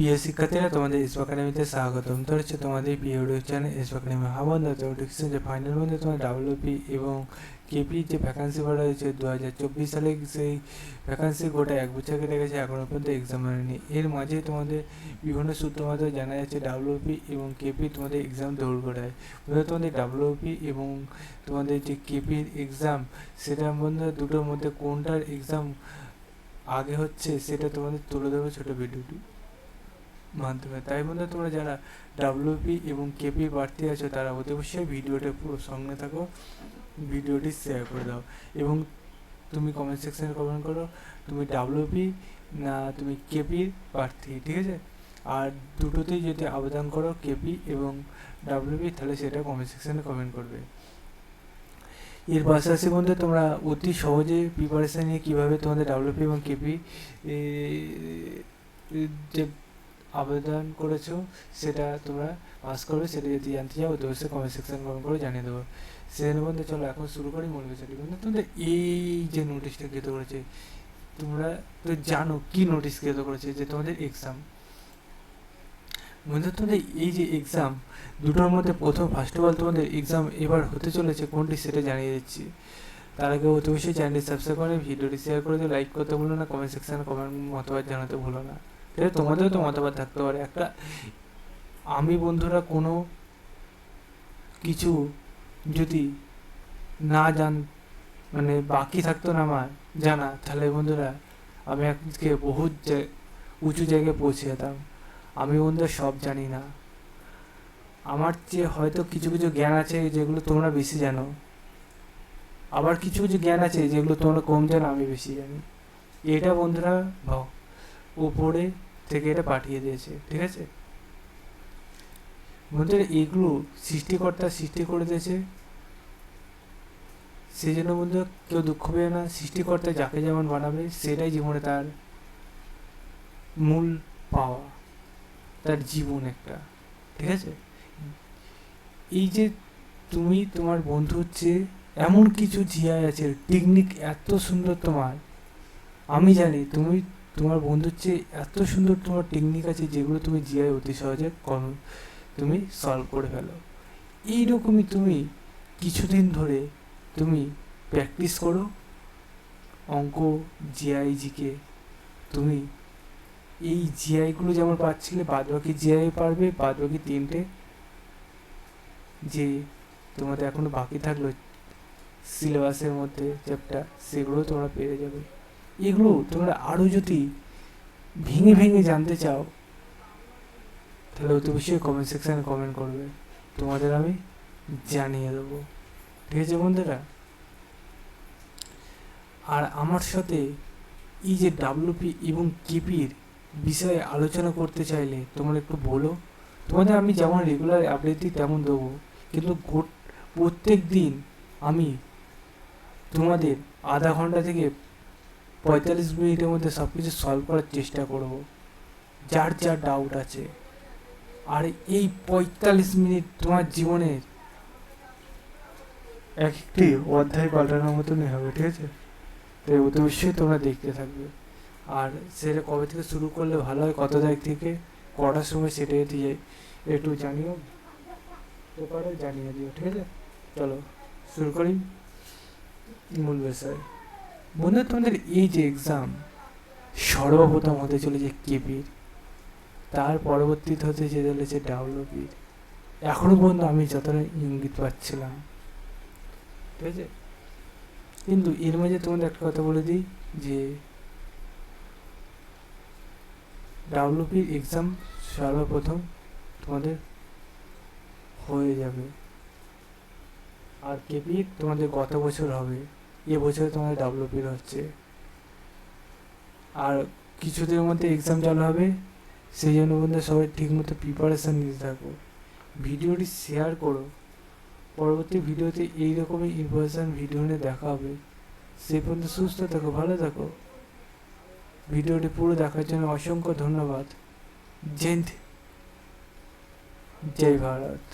প্রিয় শিক্ষার্থীরা তোমাদের এসব একাডেমিতে স্বাগতম। তো হচ্ছে তোমাদের প্রিয় ইউটিউব চ্যানেল এসব একাডেমি হাবান তো যে ফাইনাল মধ্যে তোমার ডাব্লিউপি এবং কেপি যে ভ্যাকান্সি বাড়া হয়েছে দু হাজার চব্বিশ সালে, সেই ভ্যাকান্সি গোটা এক বছর কেটে গেছে এখনও পর্যন্ত এক্সাম হয়নি। এর মাঝে তোমাদের বিভিন্ন সূত্র মাধ্যমে জানা যাচ্ছে ডাব্লিউপি এবং কেপি তোমাদের এক্সাম দৌড় করায় তোমাদের ডাব্লিউপি এবং তোমাদের যে কেপির এক্সাম সেটার মধ্যে দুটোর মধ্যে কোনটার এক্সাম আগে হচ্ছে, সেটা তোমাদের তুলে ধরবে ছোটো ভিডিওটি মাধ্যমে তাই বন্ধু, তোমরা যারা ডাব্লিউপি এবং কেপি প্রার্থী আছো, তারা অতি অবশ্যই ভিডিওটা পুরো সঙ্গে থাকো, ভিডিওটি শেয়ার করে দাও এবং তুমি কমেন্ট সেকশনে কমেন্ট করো, তুমি ডাব্লিউপি না তুমি কেপির প্রার্থী, ঠিক আছে? আর দুটোতেই যদি আবেদন করো কেপি এবং ডাব্লিউপি তাহলে সেটা কমেন্ট সেকশনে কমেন্ট করবে। এর পাশাপাশি বন্ধু, তোমরা অতি সহজে প্রিপারেশান নিয়ে কীভাবে তোমাদের ডাব্লিউপি এবং কেপি যে আবেদন করেছ, সেটা তোমরা পাস করবে, সেটা যদি জানতে চাও, তো অবশ্যই কমেন্ট সেকশন কমেন্ট করে জানিয়ে দেবো। সেখানে বন্ধু চলো, এখন শুরু করি মূল বিষয়টি। বন্ধু, তোমাদের এই যে নোটিশটা কৃত করেছে তোমরা তো জানো কি নোটিশ কৃত করেছে যে তোমাদের এক্সাম বন্ধু, তোমাদের এই যে এক্সাম দুটোর মধ্যে প্রথম ফার্স্ট অফ অল তোমাদের এক্সাম এবার হতে চলেছে, কোনটি সেটা জানিয়ে দিচ্ছি। তার আগে অতি চ্যানেলটি সাবস্ক্রাইব করে ভিডিওটি শেয়ার করে দিও লাইক করতে ভুলো না কমেন্ট সেকশনে কমেন্ট মতামত জানাতে ভুলো না। আছে তোমাদেরও তো মতামত থাকতে পারে। একটা আমি বন্ধুরা কোনো কিছু যদি না জান মানে বাকি থাকতো না আমার, জানা, তাহলে বন্ধুরা আমি আজকে বহুত উঁচু জায়গায় পৌঁছে যেতাম। আমি বন্ধুরা সব জানি না। আমার যে হয়তো কিছু কিছু জ্ঞান আছে যেগুলো তোমরা বেশি জানো। আবার কিছু কিছু জ্ঞান আছে যেগুলো তোমরা কম জানো, আমি বেশি জানি। এটা বন্ধুরা উপরে থেকে এটা পাঠিয়ে দিয়েছে, ঠিক আছে? বন্ধুরা এগুলো সৃষ্টিকর্তা সৃষ্টি করে দিয়েছে। সেই জন্য বন্ধু কেউ দুঃখ পেয়ে না, সৃষ্টিকর্তা যাকে যেমন বানাবে, সেটাই জীবনে তার মূল পাওয়া, তার জীবন একটা, ঠিক আছে? এই যে তুমি, তোমার বন্ধু হচ্ছে এমন কিছু জিয়ায় আছে, টেকনিক এত সুন্দর তোমার। আমি জানি তুমি তোমার বন্ধুর চেয়ে এত সুন্দর তোমার টেকনিক আছে যেগুলো তুমি জিয়ায় অতি সহজে কম তুমি সলভ করে ফেলো। এইরকমই তুমি কিছুদিন ধরে তুমি প্র্যাকটিস করো, অঙ্ক জিআই জিকে তুমি এই জিআইগুলো যেমন পাচ্ছিলে বাদ বাকি জিআই পারবে বাদ বাকি তিনটে। যে তোমাদের এখনও বাকি থাকল সিলেবাসের মধ্যে চ্যাপ্টার সেগুলো তোমরা পেয়ে যাবে। এগুলো তোমরা আরও যদি ভেঙে ভেঙে জানতে চাও, তাহলে অতি অবশ্যই কমেন্ট সেকশানে কমেন্ট করবে। তোমাদের আমি জানিয়ে দেবো। ঠিক আছে বন্ধুরা? আর আমার সাথে এই যে ডাব্লিউপি এবং কেপির বিষয়ে আলোচনা করতে চাইলে তোমরা একটু বলো। তোমাদের আমি যেমন রেগুলার আপডেট দিই তেমন দেবো, কিন্তু প্রত্যেক দিন আমি তোমাদের আধা ঘণ্টা থেকে পঁয়তাল্লিশ মিনিটের মধ্যে সব কিছু সলভ করার চেষ্টা করব। যার যার ডাউট আছে। আর এই পঁয়তাল্লিশ মিনিট তোমার জীবনের এক একটি অধ্যায় পাল্টানোর মতনই হবে, ঠিক আছে? তো অতি অবশ্যই তোমরা দেখতে থাকবে। আর সেটা কবে থেকে শুরু করলে ভালো হয়, কত তারিখ থেকে, কটার সময় সেটা দিয়ে একটু জানিও, পেপারে জানিয়ে দিও, ঠিক আছে? চলো, শুরু করি। মূল বিষয়? বন্ধু তোমাদের এই যে এক্সাম সর্বপ্রথম হতে চলেছে কেপির তার পরবর্তীতে হতে যে চলেছে ডাব্লিউপির এখনও পর্যন্ত আমি যতটা ইঙ্গিত পাচ্ছিলাম, ঠিক আছে? কিন্তু এর মাঝে তোমাদের একটা কথা বলে দিই, যে ডাব্লিউপির এক্সাম সর্বপ্রথম তোমাদের হয়ে যাবে। আর কেপি তোমাদের গত বছর হবে। এ বছরে তোমাদের ডাব্লিউপির হচ্ছে। আর কিছুদিনের মধ্যে এক্সাম চালু হবে, সেই জন্য বন্ধু সবাই ঠিকমতো প্রিপারেশান নিতে থাকো। ভিডিওটি শেয়ার করো। পরবর্তী ভিডিওতে এইরকমই ইনফরমেশান ভিডিও নিয়ে দেখা হবে। সেই পর্যন্ত সুস্থ থাকো, ভালো থাকো। ভিডিওটি পুরো দেখার জন্য অসংখ্য ধন্যবাদ। জেন্ট জয় ভারত।